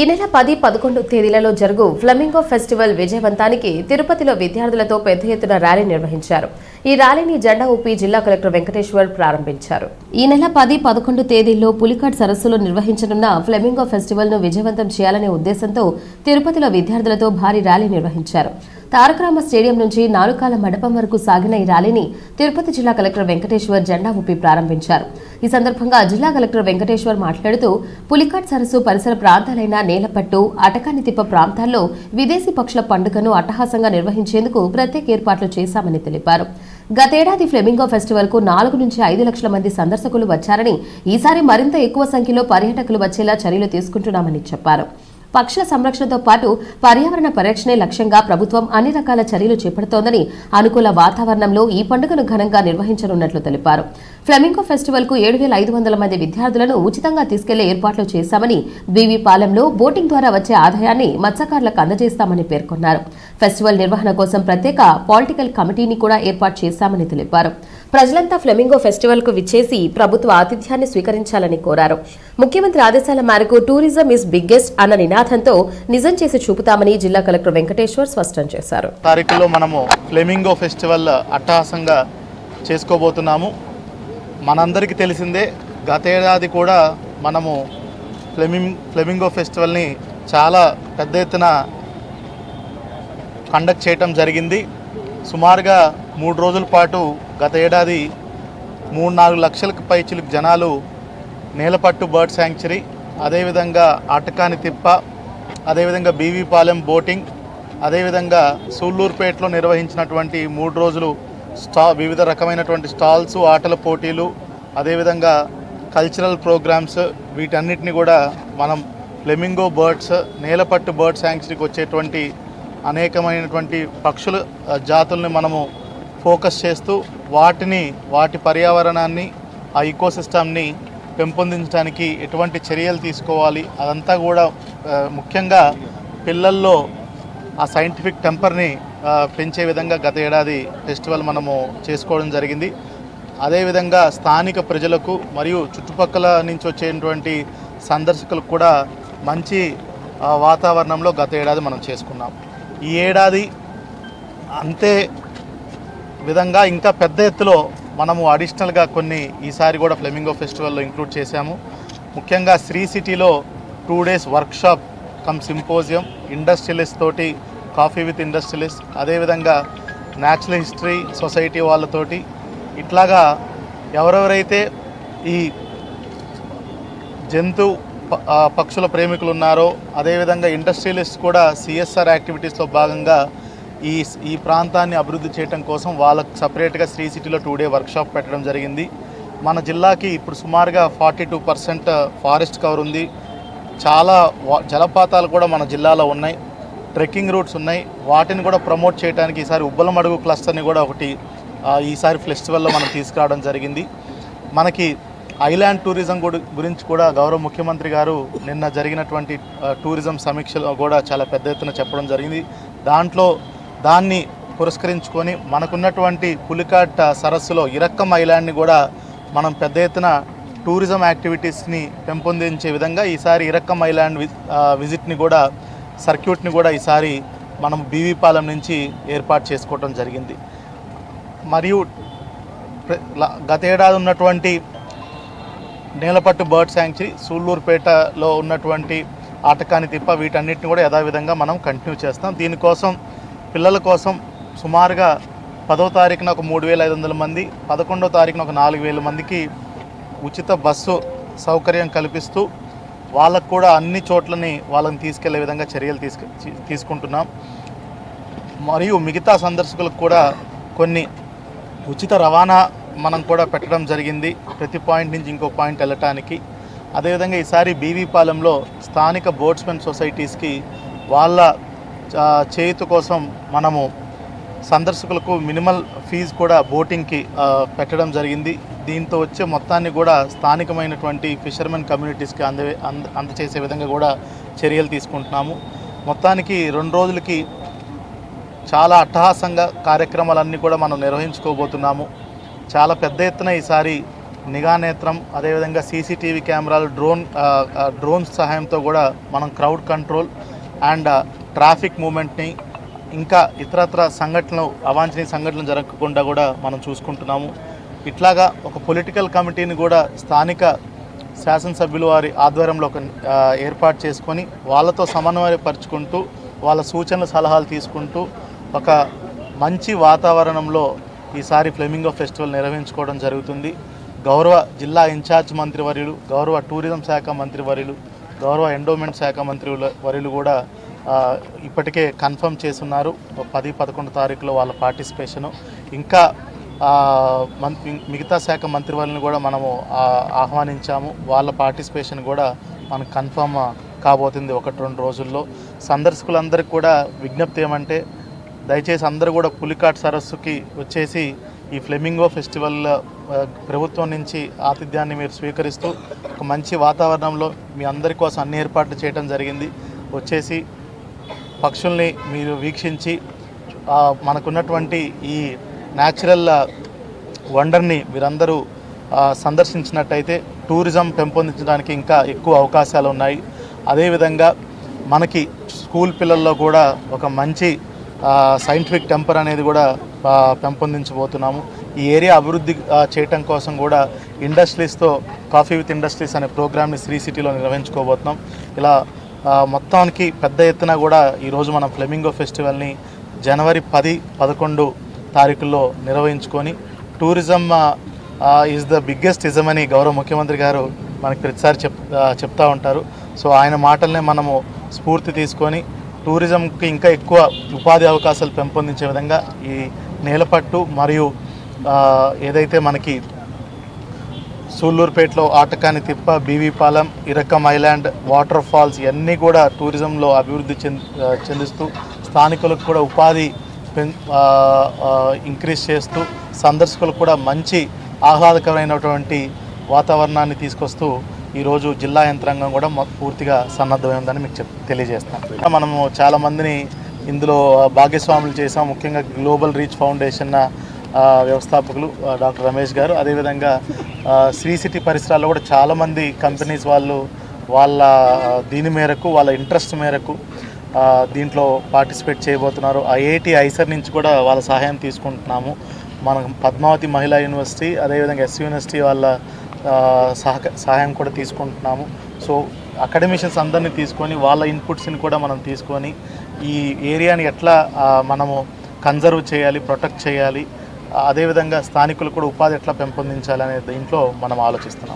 ఈ నెల పది పదకొండు తేదీలలో జరుగు ఫ్లమింగో ఫెస్టివల్ విజయవంతానికి తిరుపతిలో విద్యార్థులతో పెద్ద ఎత్తున ర్యాలీ నిర్వహించారు. ఈ ర్యాలీని జెండా ఊపి జిల్లా కలెక్టర్ వెంకటేశ్వర్ ప్రారంభించారు. ఈ నెల పది పదకొండు తేదీల్లో పులికాట్ సరస్సులో నిర్వహించనున్న ఫ్లెమింగో ఫెస్టివల్ను విజయవంతం చేయాలనే ఉద్దేశంతో తిరుపతిలో విద్యార్థులతో భారీ ర్యాలీ నిర్వహించారు. తారకరామ స్టేడియం నుంచి నాలుకాల మండపం వరకు సాగిన ఈ ర్యాలీని తిరుపతి జిల్లా కలెక్టర్ వెంకటేశ్వర్ జెండా ఊపి ప్రారంభించారు. ఈ సందర్భంగా జిల్లా కలెక్టర్ వెంకటేశ్వర్ మాట్లాడుతూ పులికాట్ సరస్సు పరిసర ప్రాంతాలైన నేలపట్టు అటకానితిప్ప ప్రాంతాల్లో విదేశీ పక్షుల పండుగను అట్టహాసంగా నిర్వహించేందుకు ప్రత్యేక ఏర్పాట్లు చేశామని తెలిపారు. గతేడాది ఫ్లెమింగో ఫెస్టివల్కు నాలుగు నుంచి ఐదు లక్షల మంది సందర్శకులు వచ్చారని ఈసారి మరింత ఎక్కువ సంఖ్యలో పర్యాటకులు వచ్చేలా చర్యలు తీసుకుంటున్నామని చెప్పారు. పక్షుల సంరక్షణతో పాటు పర్యావరణ పరిరక్షణే లక్ష్యంగా ప్రభుత్వం అన్ని రకాల చర్యలు చేపడుతోందని అనుకూల వాతావరణంలో ఈ పండుగను ఘనంగా నిర్వహించనున్నట్లు తెలిపారు. ఫ్లెమింగో ఫెస్టివల్కు ఏడు వేల ఐదు వందల మంది విద్యార్థులను ఉచితంగా తీసుకెళ్ళే ఏర్పాట్లు చేశామని బీవీ పాలెంలో బోటింగ్ ద్వారా వచ్చే ఆదాయాన్ని మత్స్యకారులకు అందజేస్తామని పేర్కొన్నారు. ఫెస్టివల్ నిర్వహణ కోసం ప్రత్యేక పాలిటికల్ కమిటీని కూడా ఏర్పాటు చేశామని తెలిపారు. ప్రజలంతా ఫ్లెమింగో ఫెస్టివల్కు విచ్చేసి ప్రభుత్వ ఆతిథ్యాన్ని స్వీకరించాలని కోరారు. ముఖ్యమంత్రి ఆదేశాల మేరకు టూరిజం ఇస్ బిగ్గెస్ట్ అన్న నినాదంతో నిజం చేసి చూపుతామని జిల్లా కలెక్టర్ వెంకటేశ్వర్ స్పష్టం చేశారు. తారీఖులో మనము ఫ్లెమింగో ఫెస్టివల్ అట్టహాసంగా చేసుకోబోతున్నాము. మనందరికీ తెలిసిందే గతేడాది కూడా మనము ఫ్లెమింగ్ ఫ్లెమింగో ఫెస్టివల్ని చాలా పెద్ద ఎత్తున కండక్ట్ చేయటం జరిగింది. సుమారుగా మూడు రోజుల పాటు గత ఏడాది మూడు నాలుగు లక్షలకు పైచిలకు జనాలు నేలపట్టు బర్డ్ శాంక్చురీ అదేవిధంగా ఆటకాని తిప్ప అదేవిధంగా బీవీపాలెం బోటింగ్ అదేవిధంగా సూళ్ళూరుపేటలో నిర్వహించినటువంటి మూడు రోజులు స్టా వివిధ రకమైనటువంటి స్టాల్స్ ఆటల పోటీలు అదేవిధంగా కల్చరల్ ప్రోగ్రామ్స్ వీటన్నిటిని కూడా మనం ఫ్లెమింగో బర్డ్స్ నేలపట్టు బర్డ్ శాంక్చురీకి వచ్చేటువంటి అనేకమైనటువంటి పక్షుల జాతుల్ని మనము ఫోకస్ చేస్తూ వాటిని వాటి పర్యావరణాన్ని ఆ ఈకోసిస్టమ్ని పెంపొందించడానికి ఎటువంటి చర్యలు తీసుకోవాలి అదంతా కూడా ముఖ్యంగా పిల్లల్లో ఆ సైంటిఫిక్ టెంపర్ని పెంచే విధంగా గత ఏడాది ఫెస్టివల్ మనము చేసుకోవడం జరిగింది. అదేవిధంగా స్థానిక ప్రజలకు మరియు చుట్టుపక్కల నుంచి వచ్చేటువంటి సందర్శకులకు కూడా మంచి వాతావరణంలో గత ఏడాది మనం చేసుకున్నాం. ఈ ఏడాది అంతే విధంగా ఇంకా పెద్ద ఎత్తులో మనము అడిషనల్గా కొన్ని ఈసారి కూడా ఫ్లెమింగో ఫెస్టివల్లో ఇంక్లూడ్ చేశాము. ముఖ్యంగా శ్రీ సిటీలో two days workshop come symposium industrialist తోటి కాఫీ విత్ ఇండస్ట్రియలిస్ట్ అదేవిధంగా న్యాచురల్ హిస్టరీ సొసైటీ వాళ్ళతోటి. ఇట్లాగా ఎవరెవరైతే ఈ జంతు ప- పక్షుల ప్రేమికులు ఉన్నారో అదేవిధంగా ఇండస్ట్రియలిస్ట్ కూడా సిఎస్ఆర్ యాక్టివిటీస్లో భాగంగా ఈ ఈ ప్రాంతాన్ని అభివృద్ధి చేయడం కోసం వాళ్ళకు సపరేట్గా శ్రీ సిటీలో టూ డే వర్క్షాప్ పెట్టడం జరిగింది. మన జిల్లాకి ఇప్పుడు సుమారుగా forty two percent forest cover ఉంది. చాలా జలపాతాలు కూడా మన జిల్లాలో ఉన్నాయి. ట్రెక్కింగ్ రూట్స్ ఉన్నాయి. వాటిని కూడా ప్రమోట్ చేయడానికి ఈసారి ఉబ్బలమడుగు క్లస్టర్ని కూడా ఒకటి ఈసారి ఫెస్టివల్లో మనం తీసుకురావడం జరిగింది. మనకి ఐలాండ్ టూరిజం గుడి గురించి కూడా గౌరవ ముఖ్యమంత్రి గారు నిన్న జరిగినటువంటి టూరిజం సమీక్షలో కూడా చాలా పెద్ద ఎత్తున చెప్పడం జరిగింది. దాంట్లో దాన్ని పురస్కరించుకొని మనకున్నటువంటి పులికాట్ సరస్సులో ఇరక్కం ఐలాండ్ని కూడా మనం పెద్ద ఎత్తున టూరిజం యాక్టివిటీస్ని పెంపొందించే విధంగా ఈసారి ఇరక్కం ఐలాండ్ విజిట్ని కూడా సర్క్యూట్ని కూడా ఈసారి మనం బీవీపాలెం నుంచి ఏర్పాటు చేసుకోవడం జరిగింది. మరియు గతేడాది గత ఏడాది ఉన్నటువంటి నేలపట్టు బర్డ్ శాంక్చురీ సూళ్ళూరుపేటలో ఉన్నటువంటి ఆటకాని తిప్ప వీటన్నిటిని కూడా యథావిధంగా మనం కంటిన్యూ చేస్తాం. దీనికోసం పిల్లల కోసం సుమారుగా పదో తారీఖున ఒక మూడు వేల ఐదు వందల మంది పదకొండో తారీఖున ఒక నాలుగు వేల మందికి ఉచిత బస్సు సౌకర్యం కల్పిస్తూ వాళ్ళకు కూడా అన్ని చోట్లని వాళ్ళని తీసుకెళ్ళే విధంగా చర్యలు తీసుకు తీసుకుంటున్నాం. మరియు మిగతా సందర్శకులకు కూడా కొన్ని ఉచిత రవాణా మనం కూడా పెట్టడం జరిగింది. ప్రతి పాయింట్ నుంచి ఇంకో పాయింట్ వెళ్ళటానికి. అదేవిధంగా ఈసారి బీవీపాలెంలో స్థానిక బోట్స్మెన్ సొసైటీస్కి వాళ్ళ చేయుతు కోసం మనము సందర్శకులకు మినిమల్ ఫీజు కూడా బోటింగ్కి పెట్టడం జరిగింది. దీంతో వచ్చే మొత్తాన్ని కూడా స్థానికమైనటువంటి ఫిషర్మెన్ కమ్యూనిటీస్కి అంద అంద అందచేసే విధంగా కూడా చర్యలు తీసుకుంటున్నాము. మొత్తానికి రెండు రోజులకి చాలా అట్టహాసంగా కార్యక్రమాలన్నీ కూడా మనం నిర్వహించుకోబోతున్నాము. చాలా పెద్ద ఎత్తున ఈసారి నిఘా నేత్రం అదేవిధంగా సీసీటీవీ కెమెరాలు డ్రోన్ డ్రోన్ సహాయంతో కూడా మనం క్రౌడ్ కంట్రోల్ అండ్ ట్రాఫిక్ మూమెంట్ని ఇంకా ఇతరత్ర సంఘటనలు అవాంఛనీయ సంఘటనలు జరగకుండా కూడా మనం చూసుకుంటున్నాము. ఇట్లాగా ఒక పొలిటికల్ కమిటీని కూడా స్థానిక శాసనసభ్యులు వారి ఆధ్వర్యంలో ఒక ఏర్పాటు చేసుకొని వాళ్ళతో సమన్వయపరుచుకుంటూ వాళ్ళ సూచనలు సలహాలు తీసుకుంటూ ఒక మంచి వాతావరణంలో ఈసారి ఫ్లెమింగో ఫెస్టివల్ నిర్వహించుకోవడం జరుగుతుంది. గౌరవ జిల్లా ఇన్ఛార్జ్ మంత్రివర్యులు గౌరవ టూరిజం శాఖ మంత్రివర్యులు గౌరవ ఎండోమెంట్ శాఖ మంత్రి వర్యులు కూడా ఇప్పటికే కన్ఫర్మ్ చేస్తున్నారు. పది పదకొండు తారీఖులో వాళ్ళ పార్టిసిపేషను. ఇంకా మిగతా శాఖ మంత్రివర్యులను కూడా మనము ఆహ్వానించాము. వాళ్ళ పార్టిసిపేషన్ కూడా మనకు కన్ఫర్మ్ కాబోతుంది ఒకటి రెండు రోజుల్లో. సందర్శకులందరికీ కూడా విజ్ఞప్తి ఏమంటే దయచేసి అందరూ కూడా పులికాట్ సరస్సుకి వచ్చేసి ఈ ఫ్లెమింగో ఫెస్టివల్ ప్రభుత్వం నుంచి ఆతిథ్యాన్ని మీరు స్వీకరిస్తూ ఒక మంచి వాతావరణంలో మీ అందరి కోసం అన్ని ఏర్పాట్లు చేయడం జరిగింది. వచ్చేసి పక్షుల్ని మీరు వీక్షించి మనకున్నటువంటి ఈ న్యాచురల్ వండర్ని మీరందరూ సందర్శించినట్టయితే టూరిజం పెంపొందించడానికి ఇంకా ఎక్కువ అవకాశాలు ఉన్నాయి. అదేవిధంగా మనకి స్కూల్ పిల్లల్లో కూడా ఒక మంచి సైంటిఫిక్ టెంపర్ అనేది కూడా పెంపొందించబోతున్నాము. ఈ ఏరియా అభివృద్ధి చేయటం కోసం కూడా ఇండస్ట్రీస్తో కాఫీ విత్ ఇండస్ట్రీస్ అనే ప్రోగ్రామ్ని శ్రీ సిటీలో నిర్వహించుకోబోతున్నాం. ఇలా మొత్తానికి పెద్ద ఎత్తున కూడా ఈరోజు మనం ఫ్లెమింగో ఫెస్టివల్ని జనవరి పది పదకొండు తారీఖుల్లో నిర్వహించుకొని tourism is the biggest ism అని గౌరవ ముఖ్యమంత్రి గారు మనకి ప్రతిసారి చెప్ చెప్తూ ఉంటారు. సో ఆయన మాటలనే మనము స్ఫూర్తి తీసుకొని టూరిజంకి ఇంకా ఎక్కువ ఉపాధి అవకాశాలు పెంపొందించే విధంగా ఈ నేలపట్టు మరియు ఏదైతే మనకి సూళ్ళూరుపేటలో Atakani Tippa BVPalem Irakam island water falls ఇవన్నీ కూడా టూరిజంలో అభివృద్ధి చెందిస్తూ స్థానికులకు కూడా ఉపాధి పెన్ ఇంక్రీజ్ చేస్తూ సందర్శకులకు కూడా మంచి ఆహ్లాదకరమైనటువంటి వాతావరణాన్ని తీసుకొస్తూ ఈరోజు జిల్లా యంత్రాంగం కూడా పూర్తిగా సన్నద్ధమైందని మీకు చెప్ తెలియజేస్తాం మనము చాలామందిని ఇందులో భాగస్వాములు చేసాం ముఖ్యంగా గ్లోబల్ రీచ్ ఫౌండేషన్ వ్యవస్థాపకులు డాక్టర్ రమేష్ గారు. అదేవిధంగా శ్రీ సిటీ పరిసరాల్లో కూడా చాలామంది కంపెనీస్ వాళ్ళు వాళ్ళ దీని మేరకు వాళ్ళ ఇంట్రెస్ట్ మేరకు దీంట్లో పార్టిసిపేట్ చేయబోతున్నారు. ఐఐటి ఐసర్ నుంచి కూడా వాళ్ళ సహాయం తీసుకుంటున్నాము. మనం పద్మావతి మహిళా యూనివర్సిటీ అదేవిధంగా ఎస్ యూనివర్సిటీ వాళ్ళ సహక సహాయం కూడా తీసుకుంటున్నాము. సో అకాడమిషన్స్ అందరినీ తీసుకొని వాళ్ళ ఇన్పుట్స్ని కూడా మనం తీసుకొని ఈ ఏరియాని ఎట్లా మనము కన్జర్వ్ చేయాలి ప్రొటెక్ట్ చేయాలి అదేవిధంగా స్థానికులు కూడా ఉపాధి ఎట్లా పెంపొందించాలి అనే దీంట్లో మనం ఆలోచిస్తున్నాం.